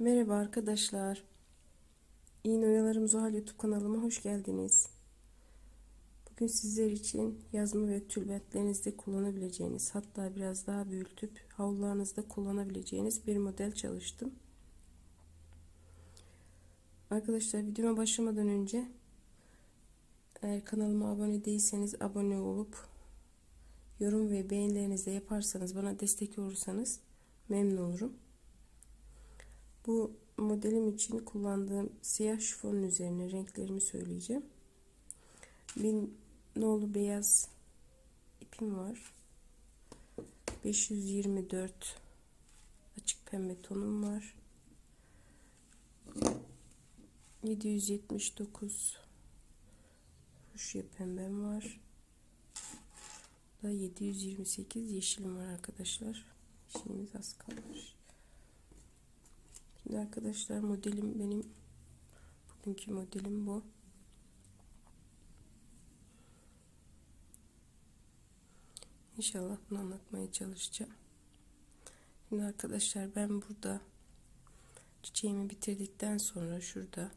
Merhaba arkadaşlar. İğne Oyalarım Zuhal YouTube kanalıma hoş geldiniz. Bugün sizler için yazma ve tülbentlerinizde kullanabileceğiniz hatta biraz daha büyütüp havlularınızda kullanabileceğiniz bir model çalıştım. Arkadaşlar videoma başlamadan önce eğer kanalıma abone değilseniz abone olup yorum ve beğenilerinizi yaparsanız bana destek olursanız memnun olurum. Bu modelim için kullandığım siyah şifonun üzerine renklerimi söyleyeceğim. Bir nolu beyaz ipim var. 524 açık pembe tonum var. 779 fuşya pembem var. Da 728 yeşilim var arkadaşlar. İşimiz az kalmış. Şimdi arkadaşlar modelim benim bugünkü modelim bu. İnşallah bunu anlatmaya çalışacağım. Şimdi arkadaşlar ben burada çiçeğimi bitirdikten sonra şurada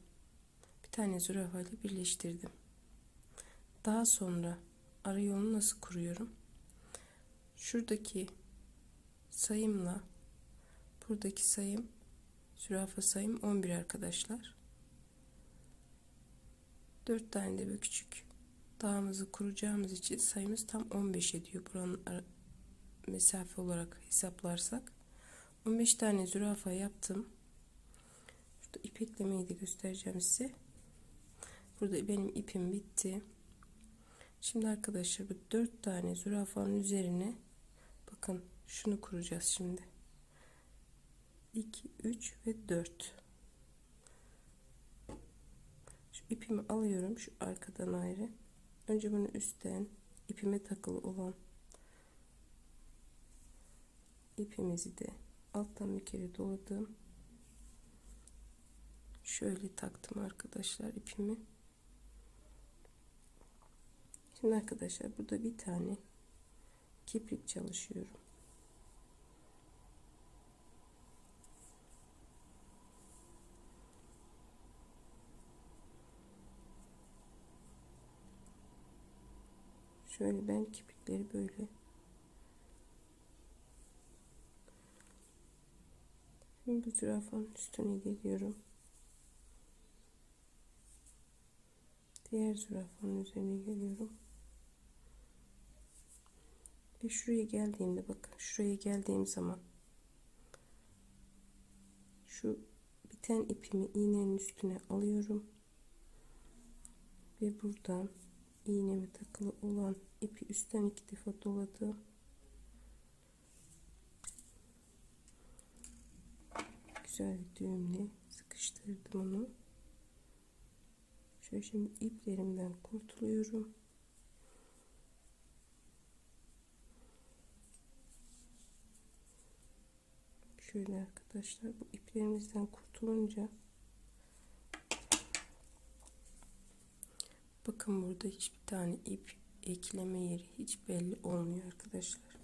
bir tane zürafa ile birleştirdim. Daha sonra ara yolunu nasıl kuruyorum? Şuradaki sayımla buradaki sayım Zürafa sayım 11 arkadaşlar. 4 tane de bir küçük dağımızı kuracağımız için sayımız tam 15 ediyor. Buranın mesafe olarak hesaplarsak. 15 tane zürafa yaptım. Şurada ipeklemeyi de göstereceğim size. Burada benim ipim bitti. Şimdi arkadaşlar bu 4 tane zürafanın üzerine bakın şunu kuracağız şimdi. 2 3 ve 4 şu ipimi alıyorum şu arkadan ayrı. Önce bunu üstten ipime takılı olan ipimizi de alttan bir kere doladım şöyle taktım arkadaşlar ipimi. Şimdi arkadaşlar burada bir tane kiprik çalışıyorum Şöyle ben kipikleri böyle Şimdi bu zürafanın üstüne geliyorum. Diğer zürafanın üzerine geliyorum. Ve şuraya geldiğimde bakın şuraya geldiğim zaman şu biten ipimi iğnenin üstüne alıyorum. Ve buradan iğneme takılı olan ipi üstten iki defa doladım. Güzel bir düğümle sıkıştırdım onu. Şöyle şimdi iplerimden kurtuluyorum. Şöyle arkadaşlar bu iplerimizden kurtulunca Bakın burada hiçbir tane ip ekleme yeri hiç belli olmuyor arkadaşlar.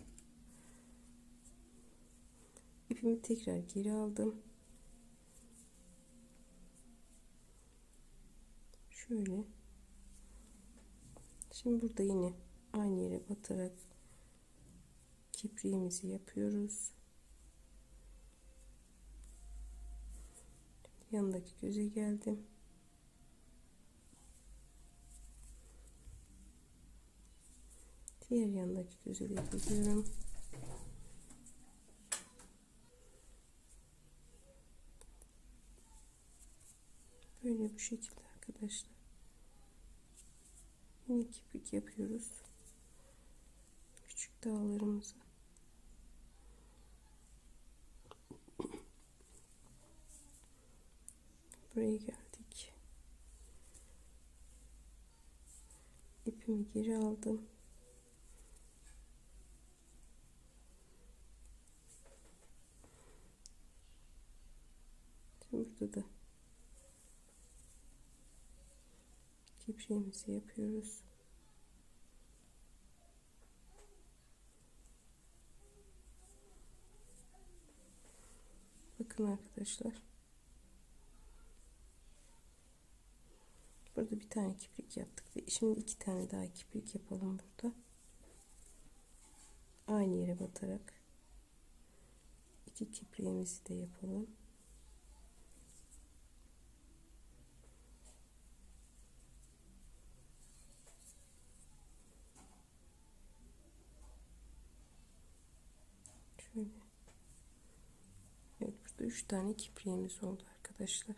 İpimi tekrar geri aldım. Şöyle. Şimdi burada yine aynı yere batarak kipriğimizi yapıyoruz. Yanındaki göze geldim. Diğer yandaki gözü de gidiyorum. Böyle bu şekilde arkadaşlar. Yine kiprik yapıyoruz. Küçük dağlarımızı. Buraya geldik. İpimi geri aldım. başladı. Kepçeğimizi yapıyoruz. Bakın arkadaşlar. Burada bir tane kiprik yaptık ve şimdi iki tane daha kiprik yapalım burada. Aynı yere batarak iki kipriğimizi de yapalım. Şöyle. Evet burada üç tane kipriğimiz oldu arkadaşlar.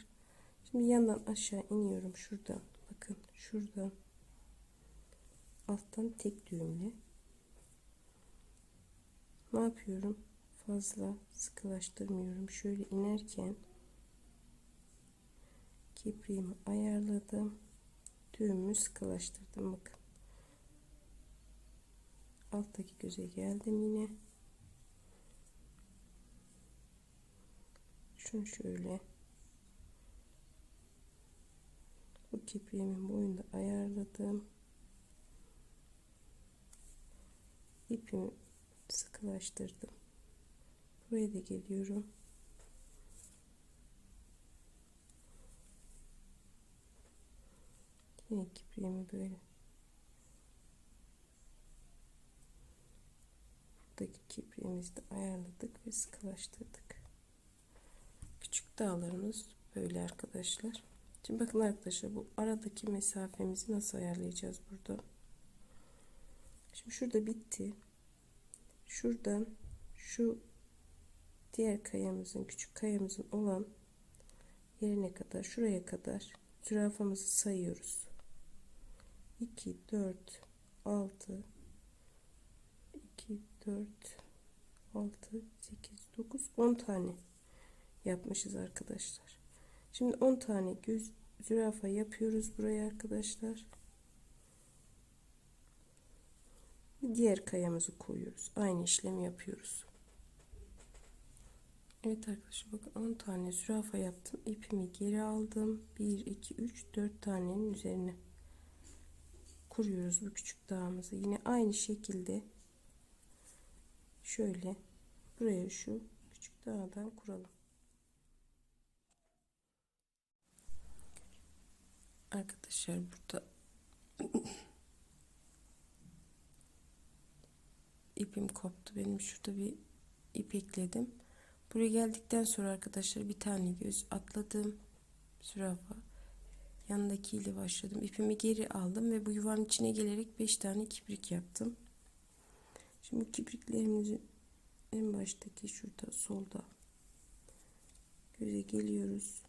Şimdi yandan aşağı iniyorum şuradan. Bakın şuradan. Alttan tek düğümle. Ne yapıyorum? Fazla sıkılaştırmıyorum. Şöyle inerken kipriğimi ayarladım. Düğümü sıkılaştırdım. Bakın. Alttaki göze geldim yine. Şunu şöyle bu kipriğimin boyunda ayarladım. İpimi sıkılaştırdım. Buraya da geliyorum. Yine kipriğimi böyle buradaki kipriğimizi de ayarladık ve sıkılaştırdık. Küçük dağlarımız böyle arkadaşlar. Şimdi bakın arkadaşlar bu aradaki mesafemizi nasıl ayarlayacağız burada. Şimdi şurada bitti. Şuradan şu diğer kayamızın küçük kayamızın olan yerine kadar şuraya kadar zürafamızı sayıyoruz. 2 4 6 2 4 6 8 9 10 tane yapmışız arkadaşlar. Şimdi 10 tane göz zürafa yapıyoruz buraya arkadaşlar. Diğer kayamızı koyuyoruz. Aynı işlemi yapıyoruz. Evet arkadaşlar bakın 10 tane zürafa yaptım. İpimi geri aldım. 1 2 3 4 tanenin üzerine kuruyoruz bu küçük dağımızı. Yine aynı şekilde şöyle buraya şu küçük dağdan kuralım. Arkadaşlar burada ipim koptu. Benim şurada bir ip ekledim. Buraya geldikten sonra arkadaşlar bir tane göz atladım. Zürafa. Yanındakiyle başladım. İpimi geri aldım ve bu yuvanın içine gelerek 5 tane kibrik yaptım. Şimdi kipriklerimizi en baştaki şurada solda göze geliyoruz.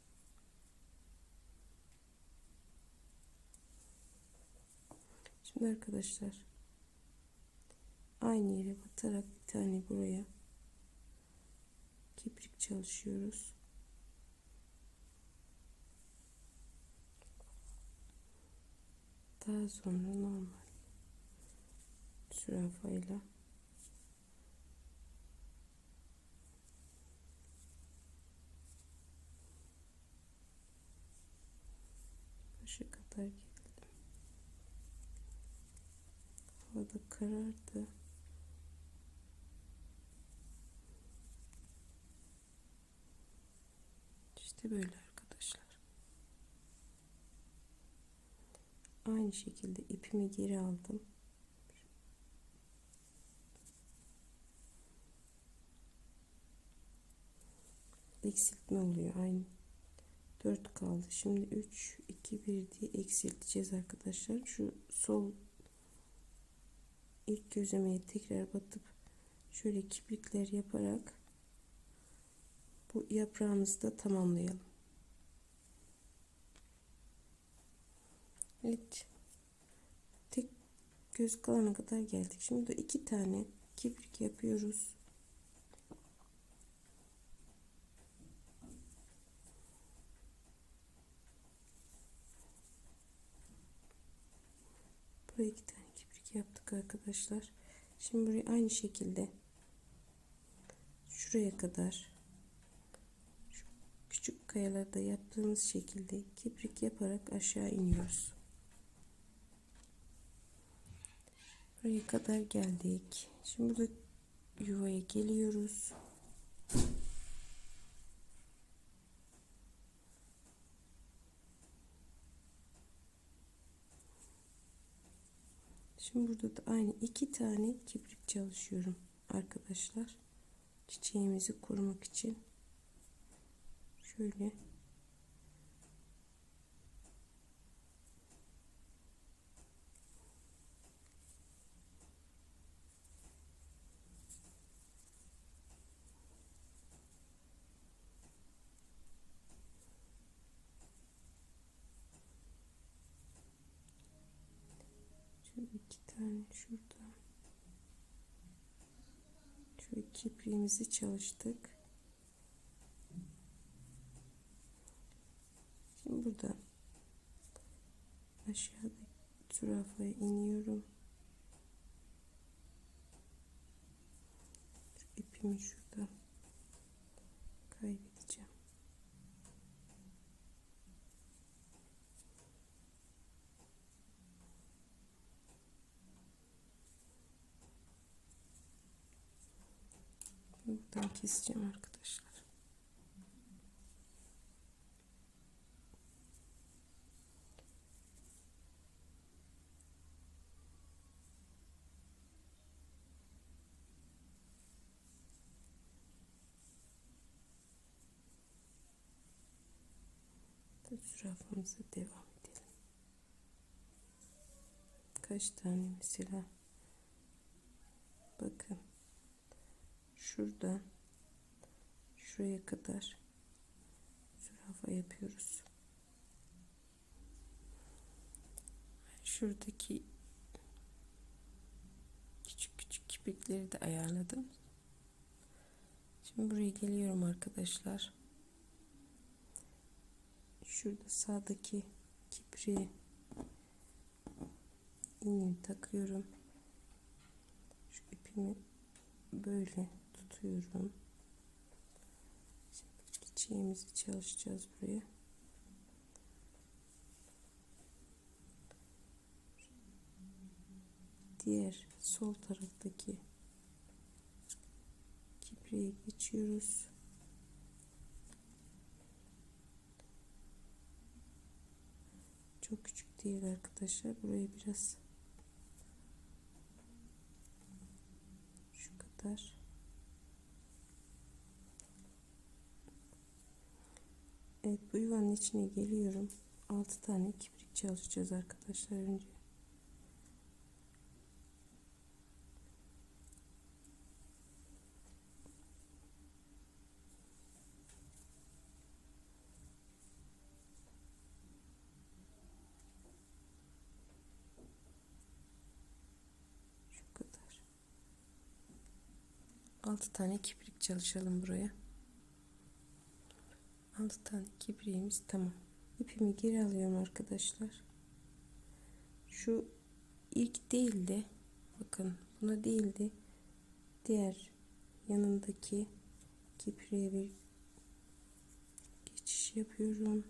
Şimdi arkadaşlar aynı yere batarak bir tane buraya kiprik çalışıyoruz. Daha sonra normal zürafayla başa kadar geldim. Havada karardı. İşte böyle arkadaşlar. Aynı şekilde ipimi geri aldım. Eksiltme oluyor aynı. 4 kaldı. Şimdi 3 2 1 diye eksilteceğiz arkadaşlar. Şu sol ilk gözlemeye tekrar batıp şöyle kiprikler yaparak bu yaprağımızı da tamamlayalım. Evet. Tek göz kalana kadar geldik. Şimdi de iki tane kibrik yapıyoruz. Buraya iki tane yaptık arkadaşlar. Şimdi buraya aynı şekilde şuraya kadar şu küçük kayalarda yaptığımız şekilde kibrik yaparak aşağı iniyoruz. Buraya kadar geldik. Şimdi burada yuvaya geliyoruz. Şimdi burada da aynı iki tane kibrit çalışıyorum arkadaşlar. Çiçeğimizi korumak için. Şöyle iki tane şuradan. Şöyle kipriğimizi çalıştık. Şimdi buradan aşağıda zürafaya iniyorum. Şu ipimi şuradan kaybedeceğim. Buradan keseceğim arkadaşlar. Zürafamıza devam edelim. Kaç tane mesela? Bakın. Şuradan şuraya kadar zürafa yapıyoruz. Şuradaki küçük küçük kiprikleri de ayarladım. Şimdi buraya geliyorum arkadaşlar. Şurada sağdaki kipriği iğnemi takıyorum. Şu ipimi böyle tutuyorum. Şimdi çiçeğimizi çalışacağız buraya. Diğer sol taraftaki kipriğe geçiyoruz. Çok küçük değil arkadaşlar. Burayı biraz şu kadar Evet bu yuvanın içine geliyorum. 6 tane kibrik çalışacağız arkadaşlar önce. Şu kadar. 6 tane kibrik çalışalım buraya. 6 tane kibriğimiz tamam. İpimi geri alıyorum arkadaşlar. Şu ilk değil de bakın buna değil de diğer yanındaki kipriğe bir geçiş yapıyorum.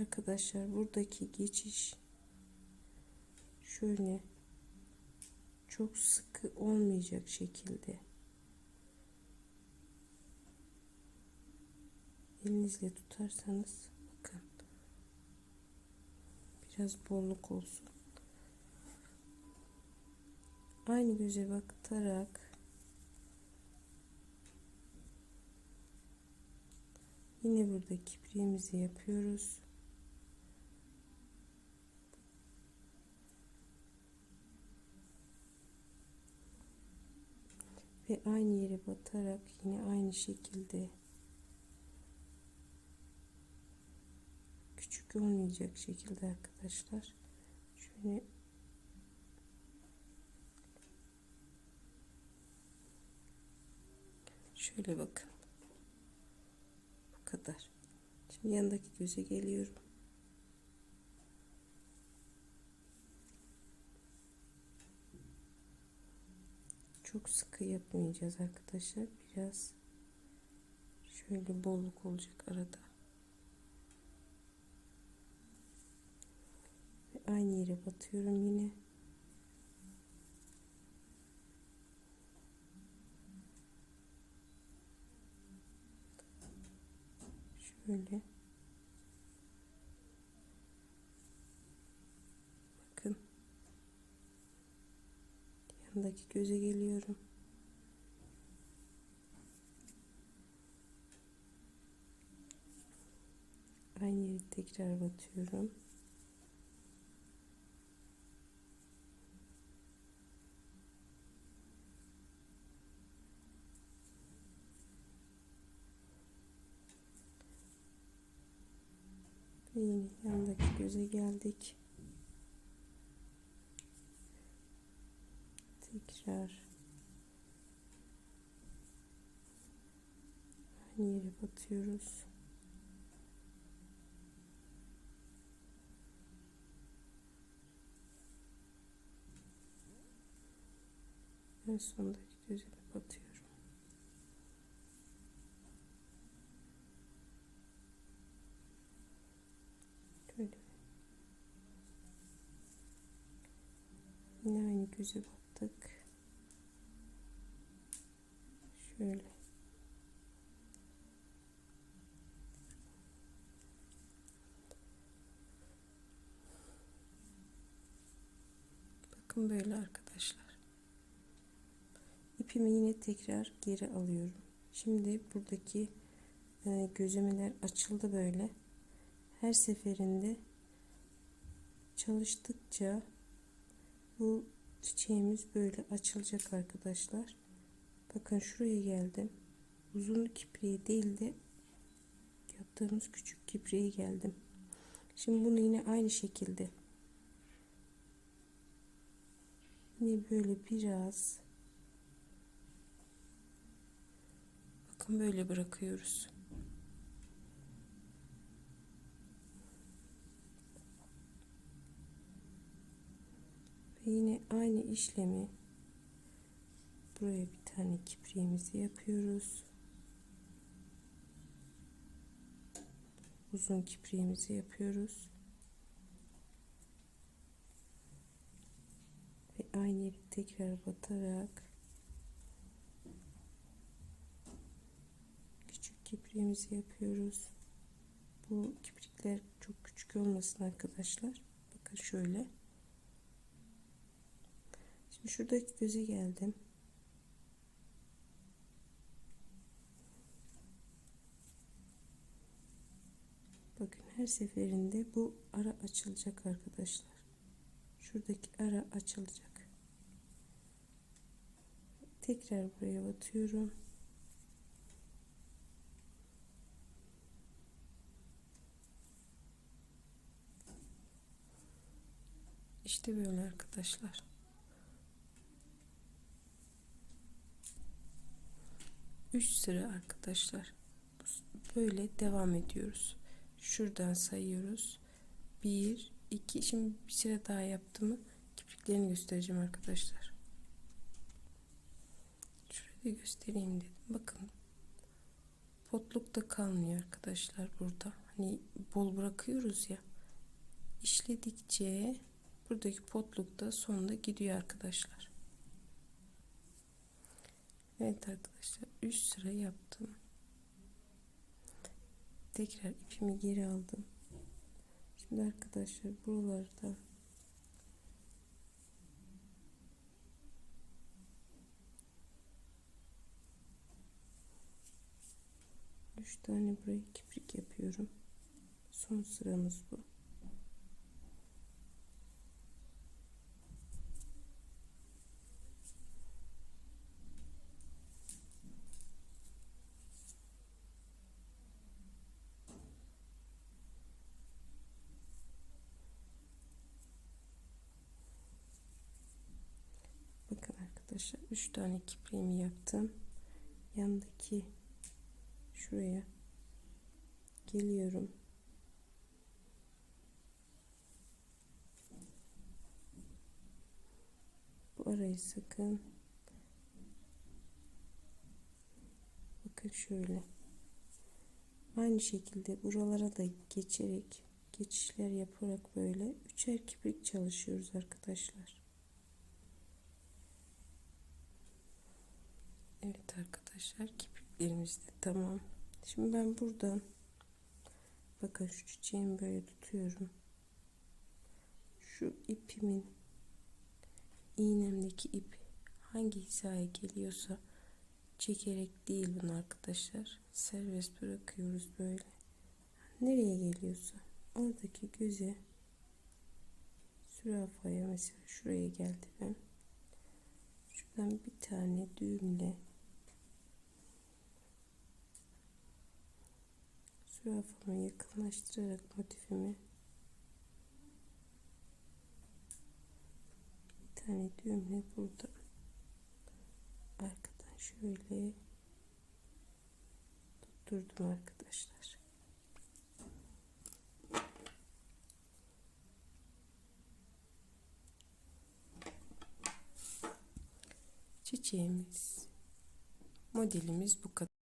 Arkadaşlar buradaki geçiş şöyle çok sıkı olmayacak şekilde elinizle tutarsanız bakın biraz bolluk olsun. Aynı göze bakarak yine burada kipriğimizi yapıyoruz. Ve aynı yere batarak yine aynı şekilde küçük olmayacak şekilde arkadaşlar. Şöyle şöyle bakın. Bu kadar. Şimdi yanındaki göze geliyorum. Çok sıkı yapmayacağız arkadaşlar. Biraz şöyle bolluk olacak arada. Ve aynı yere batıyorum yine. Şöyle. Bakın. Yandaki göze geliyorum. Aynı yeri tekrar batıyorum. Yine yandaki göze geldik. Tekrar aynı yere batıyoruz. En sondaki göze de batıyorum. Şöyle. Yine aynı göze battık. Şöyle. Bakın böyle arkadaşlar. İpimi yine tekrar geri alıyorum. Şimdi buradaki e, gözlemeler açıldı böyle. Her seferinde çalıştıkça bu çiçeğimiz böyle açılacak arkadaşlar. Bakın şuraya geldim. Uzun kipriğe değil de yaptığımız küçük kipriğe geldim. Şimdi bunu yine aynı şekilde yine böyle biraz bakın böyle bırakıyoruz. Yine aynı işlemi buraya bir tane kipriğimizi yapıyoruz. Uzun kipriğimizi yapıyoruz. Ve aynı yeri tekrar batarak küçük kipriğimizi yapıyoruz. Bu kiprikler çok küçük olmasın arkadaşlar. Bakın şöyle. Şuradaki göze geldim. Bakın her seferinde bu ara açılacak arkadaşlar. Şuradaki ara açılacak. Tekrar buraya batıyorum. İşte böyle arkadaşlar. Üç sıra arkadaşlar. Böyle devam ediyoruz. Şuradan sayıyoruz. Bir, iki. Şimdi bir sıra daha yaptım. Kipriklerini göstereceğim arkadaşlar. Şurada göstereyim dedim. Bakın. Potluk da kalmıyor arkadaşlar burada. Hani bol bırakıyoruz ya. İşledikçe buradaki potluk da sonunda gidiyor arkadaşlar. Evet arkadaşlar 3 sıra yaptım. Tekrar ipimi geri aldım. Şimdi arkadaşlar buralarda üç tane buraya kiprik yapıyorum. Son sıramız bu. Bakın arkadaşlar 3 tane kipriğimi yaptım. Yandaki şuraya geliyorum. Bu arayı sakın bakın şöyle aynı şekilde buralara da geçerek geçişler yaparak böyle üçer kiprik çalışıyoruz arkadaşlar. Evet arkadaşlar kirpiklerimiz de tamam. Şimdi ben buradan bakın şu çiçeğimi böyle tutuyorum. Şu ipimin iğnemdeki ip hangi hizaya geliyorsa çekerek değil bunu arkadaşlar. Serbest bırakıyoruz böyle. Nereye geliyorsa oradaki göze zürafaya mesela şuraya geldi ben. Şuradan bir tane düğümle zürafamı yakınlaştırarak motifimi bir tane düğümle burada arkadan şöyle tutturdum arkadaşlar. Çiçeğimiz modelimiz bu kadar.